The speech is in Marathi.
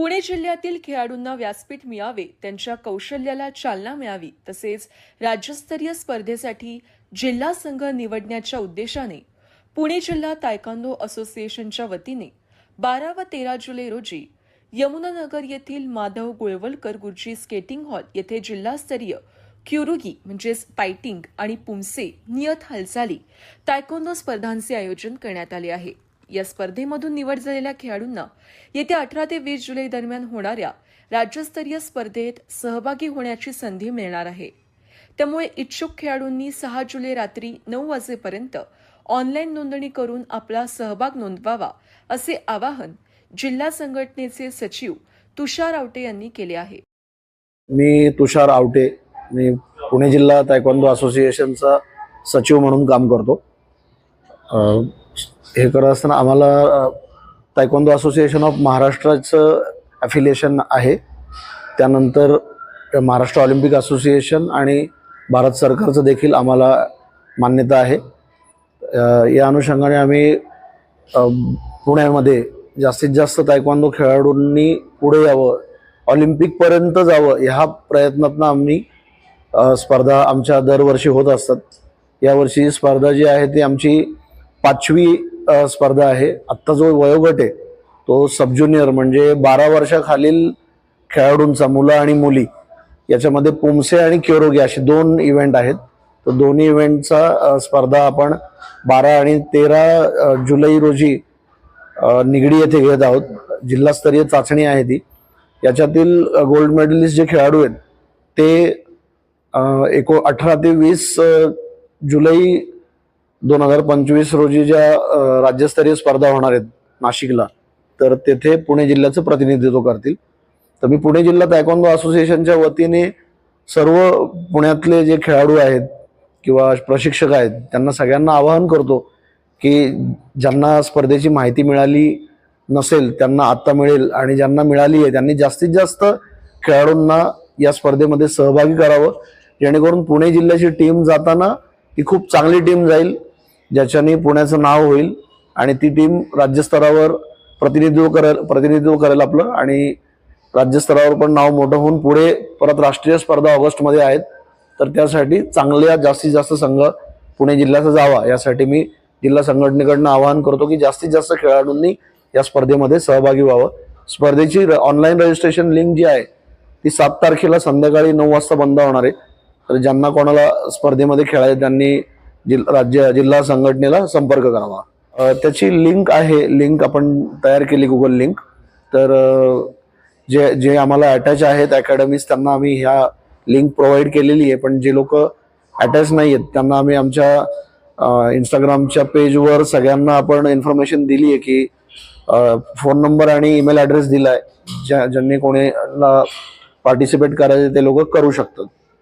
पुणे जिल्ह्यातील खेळाडूंना व्यासपीठ मिळावे त्यांच्या कौशल्याला चालना मिळावी तसेच राज्यस्तरीय स्पर्धेसाठी जिल्हा संघ निवडण्याच्या उद्देशाने पुणे जिल्हा तायकांदो असोसिएशनच्या वतीने बारा व तेरा जुलै रोजी यमुनानगर येथील माधव गुळवलकर गुरुजी स्केटिंग हॉल येथे जिल्हास्तरीय क्युरुगी म्हणजेच फायटिंग आणि पुमसे नियत हालचाली तायकोंदो स्पर्धांचे आयोजन करण्यात आले आहे. या स्पर्धेमधून निवड झालेल्या खेळाडूंना येत्या अठरा ते वीस जुलै दरम्यान होणाऱ्या राज्यस्तरीय स्पर्धेत सहभागी होण्याची संधी मिळणार आहे. त्यामुळे इच्छुक खेळाडूंनी सहा जुलै रात्री नऊ वाजेपर्यंत ऑनलाईन नोंदणी करून आपला सहभाग नोंदवावा असे आवाहन जिल्हा संघटनेचे सचिव तुषार आवटे यांनी केले आहे. मी तुषार आवटे. मी पुणे जिल्हा तायक्वांदो असोसिएशनचा सचिव म्हणून काम करतो. हे करत असताना आम्हाला तायकोंदो असोसिएशन ऑफ महाराष्ट्राचं ॲफिलिएशन आहे. त्यानंतर महाराष्ट्र ऑलिम्पिक असोसिएशन आणि भारत सरकारचं देखील आम्हाला मान्यता आहे. या अनुषंगाने आम्ही पुण्यामध्ये जास्तीत जास्त तायक्वांदो खेळाडूंनी पुढे यावं ऑलिम्पिकपर्यंत जावं ह्या प्रयत्नातनं आम्ही स्पर्धा आमच्या दरवर्षी होत असतात. यावर्षी स्पर्धा जी आहे ती आमची पाचवी स्पर्धा आहे. आत्ता जो वयोगट आहे तो सब ज्युनियर म्हणजे बारा वर्षाखालील खेळाडूंचा मुलं आणि मुली. याच्यामध्ये पुमसे आणि क्योरोगी असे दोन इव्हेंट आहेत. तर दोन्ही इव्हेंटचा स्पर्धा आपण बारा आणि तेरा जुलै रोजी निगडी येथे घेत आहोत. जिल्हास्तरीय चाचणी आहे ती. याच्यातील गोल्ड मेडलिस्ट जे खेळाडू आहेत ते एको अठरा ते वीस जुलै दोन हजार पंचवीस रोजी ज्या राज्यस्तरीय स्पर्धा होणार आहेत नाशिकला तर तेथे पुणे जिल्ह्याचं प्रतिनिधित्व करतील. तर मी पुणे जिल्हा तायकोंदो असोसिएशनच्या वतीने सर्व पुण्यातले जे खेळाडू आहेत किंवा प्रशिक्षक आहेत त्यांना सगळ्यांना आवाहन करतो की ज्यांना स्पर्धेची माहिती मिळाली नसेल त्यांना आत्ता मिळेल आणि ज्यांना मिळाली आहे त्यांनी जास्तीत जास्त खेळाडूंना या स्पर्धेमध्ये सहभागी करावं. जेणेकरून पुणे जिल्ह्याची टीम जाताना ती खूप चांगली टीम जाईल ज्याच्याने पुण्याचं नाव होईल आणि ती टीम राज्यस्तरावर प्रतिनिधित्व करेल प्रतिनिधित्व करेल आपलं. आणि राज्यस्तरावर पण नाव मोठं होऊन पुढे परत राष्ट्रीय स्पर्धा ऑगस्टमध्ये आहेत. तर त्यासाठी चांगल्या जास्तीत जास्त संघ पुणे जिल्ह्याचा जावा. यासाठी मी जिल्हा संघटनेकडनं आवाहन करतो की जास्तीत जास्त खेळाडूंनी या स्पर्धेमध्ये सहभागी व्हावं. स्पर्धेची ऑनलाईन रजिस्ट्रेशन लिंक जी आहे ती सात तारखेला संध्याकाळी नऊ वाजता बंद होणार आहे. तर ज्यांना कोणाला स्पर्धेमध्ये खेळायचं त्यांनी जिल राज्य जिल्हा संघटनेला संपर्क करावा. त्याची लिंक आहे. लिंक आपण तयार केली गुगल लिंक. तर जे जे आम्हाला अटॅच आहेत अकॅडमीज त्यांना आम्ही ह्या लिंक प्रोव्हाइड केलेली आहे. पण जे लोक अटॅच नाही आहेत त्यांना आम्ही आमच्या इंस्टाग्रामच्या पेजवर सगळ्यांना आपण इन्फॉर्मेशन दिली आहे की फोन नंबर आणि ईमेल ॲड्रेस दिला आहे ज्या ज्यांनी कोणीला पार्टिसिपेट करायचे ते लोक करू शकतात.